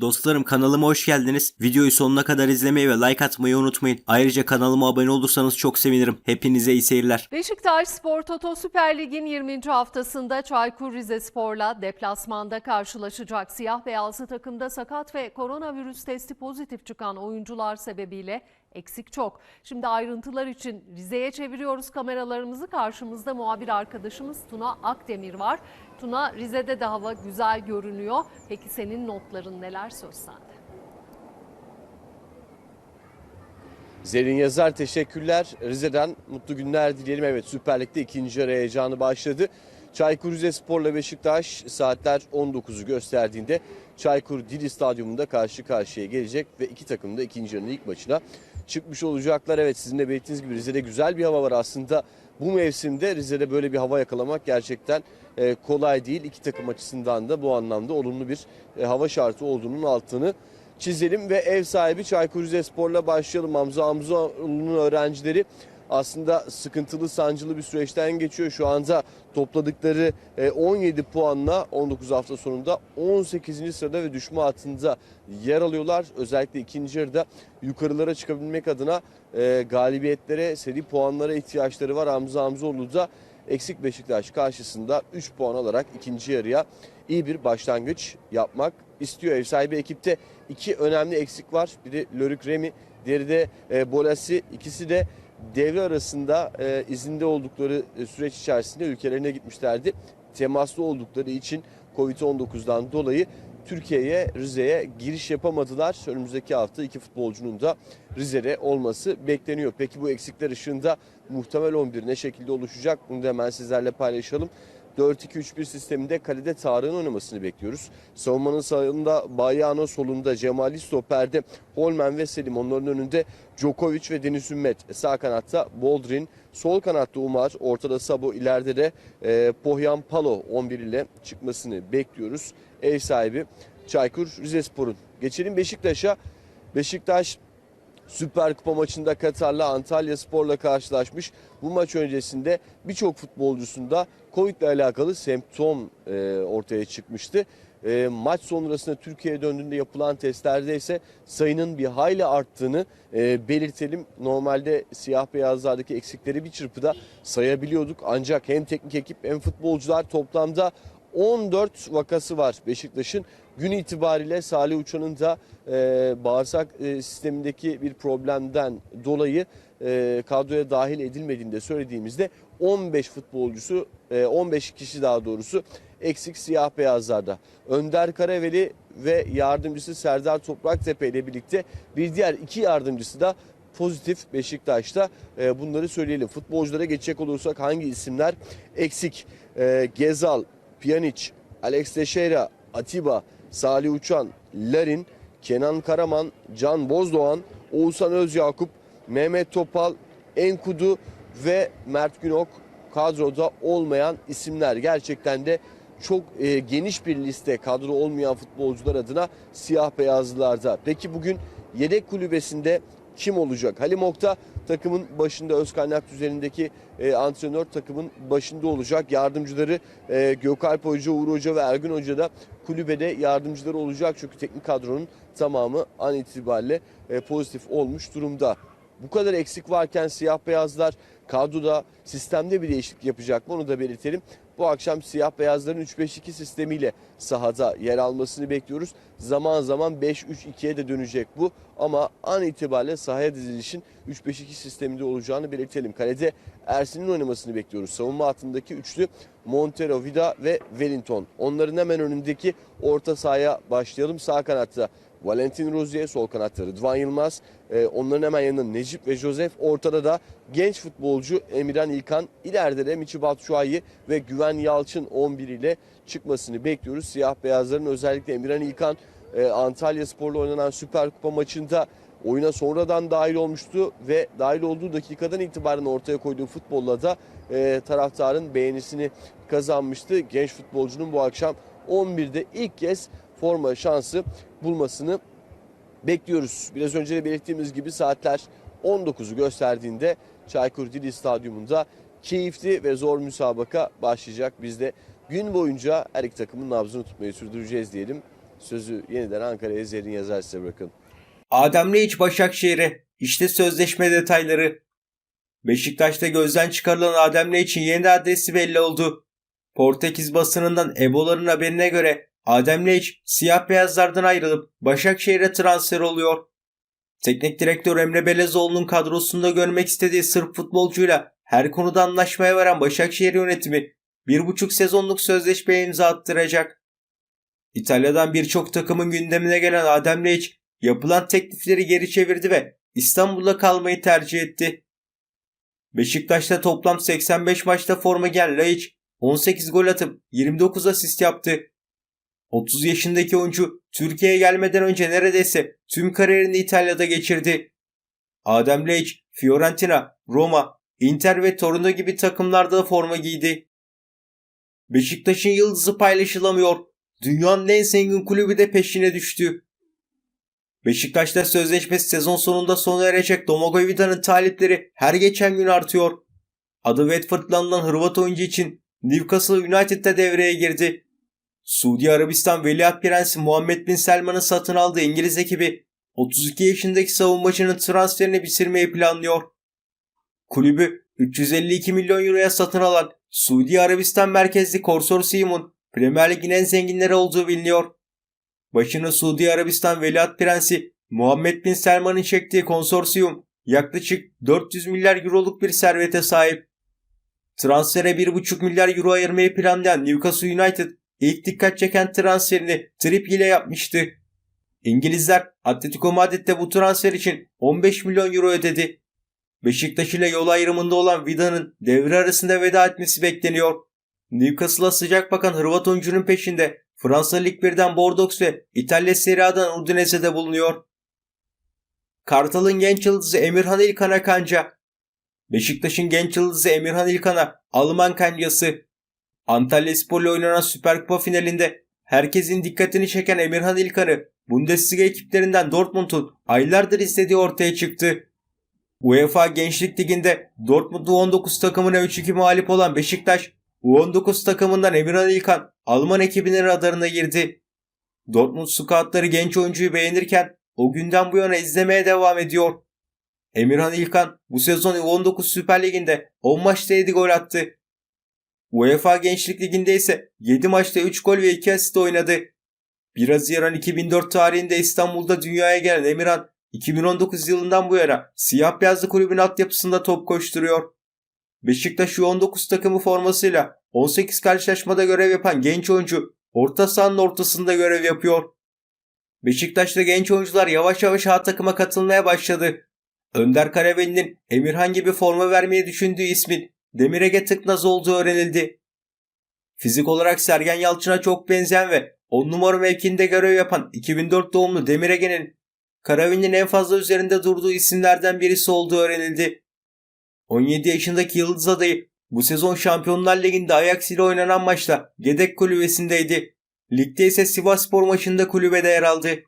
Dostlarım kanalıma hoş geldiniz. Videoyu sonuna kadar izlemeyi ve like atmayı unutmayın. Ayrıca kanalıma abone olursanız çok sevinirim. Hepinize iyi seyirler. Beşiktaş Spor Toto Süper Lig'in 20. haftasında Çaykur Rizespor'la deplasmanda karşılaşacak. Siyah beyazlı takımda sakat ve koronavirüs testi pozitif çıkan oyuncular sebebiyle eksik çok. Şimdi ayrıntılar için Rize'ye çeviriyoruz kameralarımızı. Karşımızda muhabir arkadaşımız Tuna Akdemir var. Tuna Rize'de de hava güzel görünüyor. Peki senin notların neler söz sende? Zerrin Yazar teşekkürler. Rize'den mutlu günler dileyelim. Evet Süper Lig'de ikinci yarı heyecanı başladı. Çaykur Rizespor'la Beşiktaş saatler 19'u gösterdiğinde Çaykur Dili Stadyumunda karşı karşıya gelecek ve iki takım da ikinci yarının ilk maçına çıkmış olacaklar. Evet sizin de belirttiğiniz gibi Rize'de güzel bir hava var aslında. Bu mevsimde Rize'de böyle bir hava yakalamak gerçekten e, kolay değil. İki takım açısından da bu anlamda olumlu bir e, hava şartı olduğunun altını çizelim ve ev sahibi Çaykur Rizespor'la başlayalım. Hamza Hamzoğlu'nun öğrencileri aslında sıkıntılı, sancılı bir süreçten geçiyor. Şu anda topladıkları e, 17 puanla 19 hafta sonunda 18. sırada ve düşme hattında yer alıyorlar. Özellikle ikinci yarıda yukarılara çıkabilmek adına e, galibiyetlere, seri puanlara ihtiyaçları var. Hamza Hamzoğlu da eksik Beşiktaş karşısında 3 puan alarak ikinci yarıya iyi bir başlangıç yapmak istiyor. Ev sahibi ekipte iki önemli eksik var. Biri Lörük Remi, diğeri de e, Bolasi. İkisi de devre arasında e, izinde oldukları e, süreç içerisinde ülkelerine gitmişlerdi. Temaslı oldukları için Covid-19'dan dolayı Türkiye'ye, Rize'ye giriş yapamadılar. Önümüzdeki hafta iki futbolcunun da Rize'de olması bekleniyor. Peki bu eksikler ışığında muhtemel 11 ne şekilde oluşacak? Bunu da hemen sizlerle paylaşalım. 4-2-3-1 sisteminde kalede Tarık'ın oynamasını bekliyoruz. Savunmanın sağında Bayano, solunda Cemali Stoper'de Holmen ve Selim. Onların önünde Djokovic ve Deniz Ümmet. Sağ kanatta Boldrin, sol kanatta Umar, ortada Sabo, ileride de e, Pohyan Palo 11 ile çıkmasını bekliyoruz. Ev sahibi Çaykur Rizespor'un. Geçelim Beşiktaş'a. Beşiktaş Süper Kupa maçında Katar'la Antalya Spor'la karşılaşmış. Bu maç öncesinde birçok futbolcusunda Covid ile alakalı semptom e, ortaya çıkmıştı. E, maç sonrasında Türkiye'ye döndüğünde yapılan testlerde ise sayının bir hayli arttığını e, belirtelim. Normalde siyah beyazlardaki eksikleri bir çırpıda sayabiliyorduk. Ancak hem teknik ekip hem futbolcular toplamda 14 vakası var Beşiktaş'ın. Gün itibariyle Salih Uçan'ın da e, bağırsak e, sistemindeki bir problemden dolayı e, kadroya dahil edilmediğini de söylediğimizde 15 futbolcusu, e, 15 kişi daha doğrusu eksik siyah beyazlarda. Önder Karaveli ve yardımcısı Serdar Topraktepe ile birlikte bir diğer iki yardımcısı da pozitif Beşiktaş'ta. E, bunları söyleyelim. Futbolculara geçecek olursak hangi isimler eksik? E, Gezal, Pjanic, Alex Teixeira, Atiba, Salih Uçan, Larin, Kenan Karaman, Can Bozdoğan, Oğuzhan Özyakup, Mehmet Topal, Enkudu ve Mert Günok kadroda olmayan isimler. Gerçekten de çok e, geniş bir liste kadro olmayan futbolcular adına siyah beyazlılarda. Peki bugün yedek kulübesinde kim olacak? Halim Okta takımın başında öz kaynak düzenindeki e, antrenör takımın başında olacak. Yardımcıları e, Gökalp Hoca, Uğur Hoca ve Ergün Hoca da kulübede yardımcıları olacak. Çünkü teknik kadronun tamamı an itibariyle e, pozitif olmuş durumda. Bu kadar eksik varken siyah beyazlar kadroda sistemde bir değişiklik yapacak mı onu da belirtelim. Bu akşam siyah beyazların 3-5-2 sistemiyle sahada yer almasını bekliyoruz. Zaman zaman 5-3-2'ye de dönecek bu ama an itibariyle sahaya dizilişin 3-5-2 sisteminde olacağını belirtelim. Kalede Ersin'in oynamasını bekliyoruz. Savunma hattındaki üçlü Montero, Vida ve Wellington. Onların hemen önündeki orta sahaya başlayalım. Sağ kanatta Valentin Rozier, sol kanatta Rıdvan Yılmaz. Ee, onların hemen yanında Necip ve Josef. Ortada da genç futbolcu Emirhan İlkan. İleride de Michi Batshuayi ve Güven Yalçın 11 ile çıkmasını bekliyoruz. Siyah beyazların özellikle Emirhan İlkan e, Antalya Spor'la oynanan Süper Kupa maçında oyuna sonradan dahil olmuştu ve dahil olduğu dakikadan itibaren ortaya koyduğu futbolla da e, taraftarın beğenisini kazanmıştı. Genç futbolcunun bu akşam 11'de ilk kez forma şansı bulmasını bekliyoruz. Biraz önce de belirttiğimiz gibi saatler 19'u gösterdiğinde Çaykur Dili Stadyumunda keyifli ve zor müsabaka başlayacak. Biz de gün boyunca her iki takımın nabzını tutmayı sürdüreceğiz diyelim. sözü yeniden Ankara'ya Zerrin Yazar size bırakalım. Adem Laiç Başakşehir'e. İşte sözleşme detayları. Beşiktaş'ta gözden çıkarılan Adem Laiç'in yeni adresi belli oldu. Portekiz basınından Ebo'ların haberine göre Adem Laiç siyah beyazlardan ayrılıp Başakşehir'e transfer oluyor. Teknik direktör Emre Belezoğlu'nun kadrosunda görmek istediği Sırp futbolcuyla her konuda anlaşmaya varan Başakşehir yönetimi bir buçuk sezonluk sözleşmeye imza attıracak. İtalya'dan birçok takımın gündemine gelen Adem Laiç yapılan teklifleri geri çevirdi ve İstanbul'da kalmayı tercih etti. Beşiktaş'ta toplam 85 maçta forma giyen Laiç 18 gol atıp 29 asist yaptı. 30 yaşındaki oyuncu Türkiye'ye gelmeden önce neredeyse tüm kariyerini İtalya'da geçirdi. Adem Laiç, Fiorentina, Roma, Inter ve Torino gibi takımlarda da forma giydi. Beşiktaş'ın yıldızı paylaşılamıyor. Dünyanın en zengin kulübü de peşine düştü. Beşiktaş'ta sözleşmesi sezon sonunda sona erecek Domagoj Vida'nın talipleri her geçen gün artıyor. Adı Watford'la anılan Hırvat oyuncu için Newcastle United'da devreye girdi. Suudi Arabistan Veliaht Prensi Muhammed Bin Selman'ın satın aldığı İngiliz ekibi 32 yaşındaki savunmacının transferini bitirmeyi planlıyor. Kulübü 352 milyon euroya satın alan Suudi Arabistan merkezli konsorsiyumun Premier Lig'in en zenginleri olduğu biliniyor. Başını Suudi Arabistan Veliaht Prensi Muhammed Bin Selman'ın çektiği konsorsiyum yaklaşık 400 milyar euroluk bir servete sahip. Transfere 1,5 milyar euro ayırmayı planlayan Newcastle United ilk dikkat çeken transferini Trippier ile yapmıştı. İngilizler Atletico Madrid'de bu transfer için 15 milyon euro ödedi. Beşiktaş ile yol ayrımında olan Vida'nın devre arasında veda etmesi bekleniyor. Newcastle'a sıcak bakan Hırvat oyuncunun peşinde Fransa Lig 1'den Bordeaux ve İtalya Serie A'dan Udinese'de bulunuyor. Kartal'ın genç yıldızı Emirhan İlkan'a kanca. Beşiktaş'ın genç yıldızı Emirhan İlkan'a Alman kancası. Antalya Spor'la oynanan Süper Kupa finalinde herkesin dikkatini çeken Emirhan İlkan'ı Bundesliga ekiplerinden Dortmund'un aylardır istediği ortaya çıktı. UEFA Gençlik Ligi'nde Dortmund U19 takımına 3-2 mağlup olan Beşiktaş, U19 takımından Emirhan İlkan Alman ekibinin radarına girdi. Dortmund scoutları genç oyuncuyu beğenirken o günden bu yana izlemeye devam ediyor. Emirhan İlkan bu sezon U19 Süper Ligi'nde 10 maçta 7 gol attı. UEFA Gençlik Ligi'nde ise 7 maçta 3 gol ve 2 asist oynadı. 1 Haziran 2004 tarihinde İstanbul'da dünyaya gelen Emirhan 2019 yılından bu yana siyah beyazlı kulübün altyapısında top koşturuyor. Beşiktaş U19 takımı formasıyla 18 karşılaşmada görev yapan genç oyuncu orta sahanın ortasında görev yapıyor. Beşiktaş'ta genç oyuncular yavaş yavaş A takıma katılmaya başladı. Önder Karaveli'nin Emirhan gibi forma vermeyi düşündüğü ismin Demir Ege Tıknaz olduğu öğrenildi. Fizik olarak Sergen Yalçın'a çok benzeyen ve 10 numara mevkinde görev yapan 2004 doğumlu Demir Ege'nin Karavin'in en fazla üzerinde durduğu isimlerden birisi olduğu öğrenildi. 17 yaşındaki Yıldız adayı bu sezon Şampiyonlar Ligi'nde Ajax ile oynanan maçta yedek kulübesindeydi. Ligde ise Sivasspor maçında kulübede yer aldı.